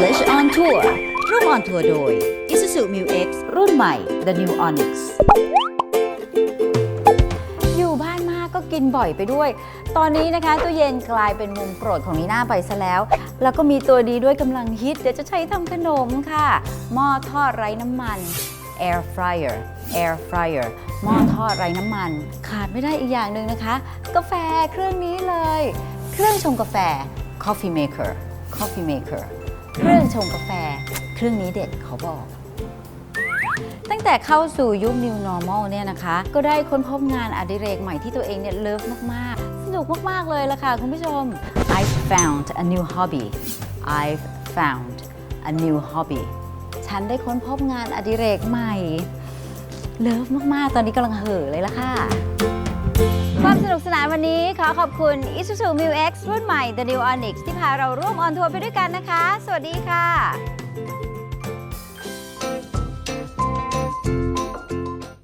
English on Tour ร่วมออนทัวร์โดย Isuzu Mu X รุ่นใหม่ The New Onyx อยู่บ้านมากก็กินบ่อยไปด้วย ตอนนี้นะคะตู้เย็นกลายเป็นมุมโปรดของนีน่าไปซะแล้ว แล้วก็มีตัวดีด้วยกำลังฮิต เดี๋ยวจะใช้ทำขนมค่ะ หม้อทอดไร้น้ำมัน air fryer air fryer หม้อทอดไร้น้ำมัน ขาดไม่ได้อีกอย่างหนึ่งนะคะ กาแฟเครื่องนี้เลย เครื่องชงกาแฟ coffee maker coffee maker เครื่องชงกาแฟ เครื่องนี้เด็ดเขาบอก ตั้งแต่เข้าสู่ยุค New Normal เนี่ยนะคะ ก็ได้ค้นพบงานอดิเรกใหม่ที่ตัวเองเนี่ยเลิฟมาก ๆ สนุกมาก ๆ เลยละค่ะ คุณผู้ชม I've found a new hobby I've found a new hobby ฉันได้ค้นพบงานอดิเรกใหม่ เลิฟมาก ๆ ตอนนี้กำลังเห่อเลยละค่ะ วันนี้ขอขอบคุณ Isuzu Mu X รุ่นใหม่ The New Onyx ที่พาเราร่วมออนทัวร์ไปด้วยกันนะคะ สวัสดีค่ะ